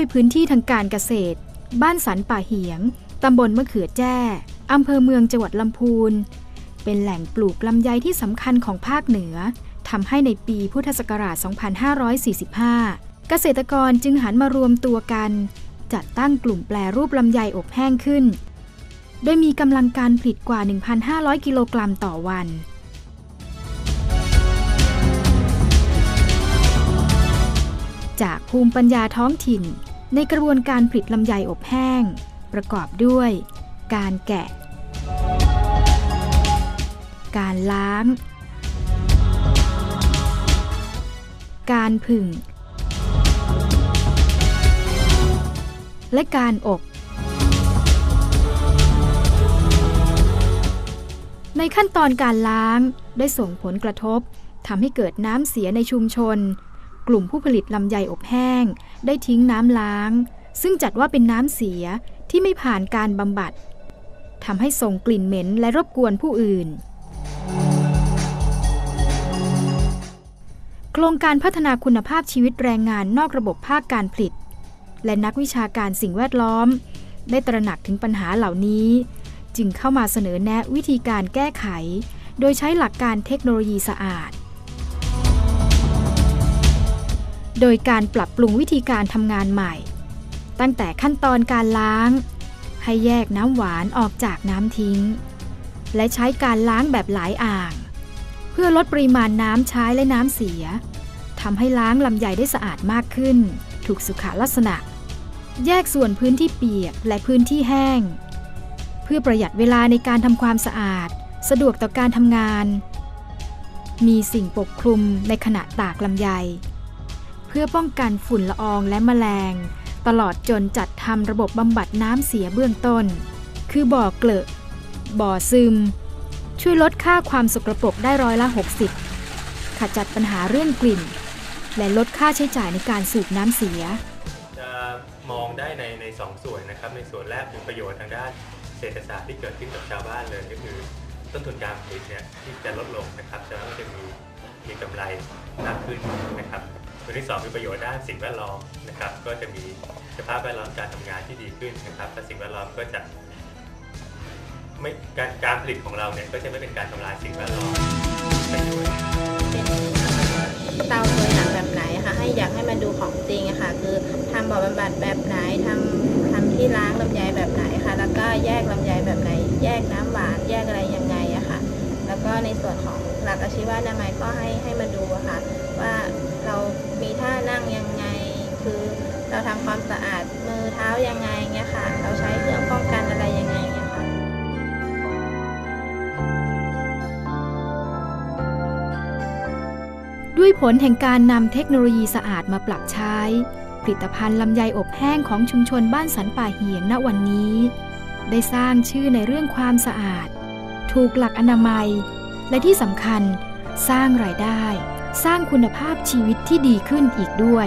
ด้วยพื้นที่ทางการเกษตร บ้านสันป่าเหียง ตำบลมะเขือแจ้อำเภอเมืองจังหวัดลำพูน เป็นแหล่งปลูกลำไยที่สำคัญของภาคเหนือทำให้ในปีพุทธศักราช 2545 เกษตรกรจึงหันมารวมตัวกัน จัดตั้งกลุ่มแปรรูปลำไยอบแห้งขึ้น โดยมีกำลังการผลิตกว่า 1,500 กิโลกรัมต่อวันจากภูมิปัญญาท้องถิ่น ในกระบวนการผลิตลำไยอบแห้ง ประกอบด้วย การแกะ การล้าง การผึ่ง และการอบ ในขั้นตอนการล้างได้ส่งผลกระทบทำให้เกิดน้ำเสียในชุมชน กลุ่มผู้ผลิตลำไยอบแห้ง ได้ทิ้งน้ำล้าง ซึ่งจัดว่าเป็นน้ำเสียที่ไม่ผ่านการบำบัดทำให้ส่งกลิ่นเหม็นและรบกวนผู้อื่น โครงการพัฒนาคุณภาพชีวิตแรงงานนอกระบบภาคการผลิต และนักวิชาการสิ่งแวดล้อม ได้ตระหนักถึงปัญหาเหล่านี้ จึงเข้ามาเสนอแนะวิธีการแก้ไข โดยใช้หลักการเทคโนโลยีสะอาด โดยการปรับปรุงวิธีการทำงานใหม่ ตั้งแต่ขั้นตอนการล้าง ให้แยกน้ำหวานออกจากน้ำทิ้ง และใช้การล้างแบบหลายอ่าง เพื่อลดปริมาณน้ำใช้และน้ำเสียทำให้ล้างลำไยได้สะอาดมากขึ้น ถูกสุขลักษณะ แยกส่วนพื้นที่เปียกและพื้นที่แห้ง เพื่อประหยัดเวลาในการทำความสะอาด สะดวกต่อการทำงาน มีสิ่งปกคลุมในขณะตากลำไย เพื่อป้องกันฝุ่นละอองและแมลง ตลอดจนจัดทำระบบบำบัดน้ำเสียเบื้องต้น คือบ่อเกลอะบ่อซึม ช่วยลดค่าความสกรปรกได้ร้อยละ 60 ขจัดปัญหาเรื่องกลิ่น และลดค่าใช้จ่ายในการสูบน้ำเสีย จะมองได้ในในสองส่วนนะครับ ในส่วนแรกคือประโยชน์ทางด้านเศรษฐศาสตร์ที่เกิดขึ้นกับชาวบ้านเลยก็คือต้นทุนการผลิตเนี่ยที่จะลดลงนะครับจะก็จะมีมีกำไรมากขึ้นนะครับ ส่วที่สองคือประโยชน์ด้านสิ่งแวดล้อมนะครับก็จะมีสภาพแวดล้อมการทำงานที่ดีขึ้นนะครับและสิ่งแวดล้อมก็จะไม่การการผลิตของเราเนี่ยก็จะไม่เป็นการทำลายสิ่งแวดล้อมไปด้วยเตาตัวอย่างแบบไหนคะให้อยากให้มาดูของจริงอะค่ะคือทำบ่อบำบัดแบบไหนทำทำที่ล้างลำไยแบบไหนคะแล้วก็แยกลำไยแบบไหน แยกน้ำหวานแยกอะไรยังไงอะค่ะ แล้ว ก็ในส่วนของหลักอาชีวะนามัยก็ให้ให้มาดูค่ะ ว่าเรามีท่านั่งยังไง คือเราทำความสะอาดมือเท้ายังไงเงี้ยค่ะ เราใช้เครื่องป้องกันอะไรยังไงเงี้ยค่ะด้วยผลแห่งการนำเทคโนโลยีสะอาดมาปรับใช้ ผลิตภัณฑ์ลำไยอบแห้งของชุมชนบ้านสันป่าเหียงณวันนี้ ได้สร้างชื่อในเรื่องความสะอาด ถูกหลักอนามัย และที่สำคัญ สร้างรายได้ สร้างคุณภาพชีวิตที่ดีขึ้นอีกด้วย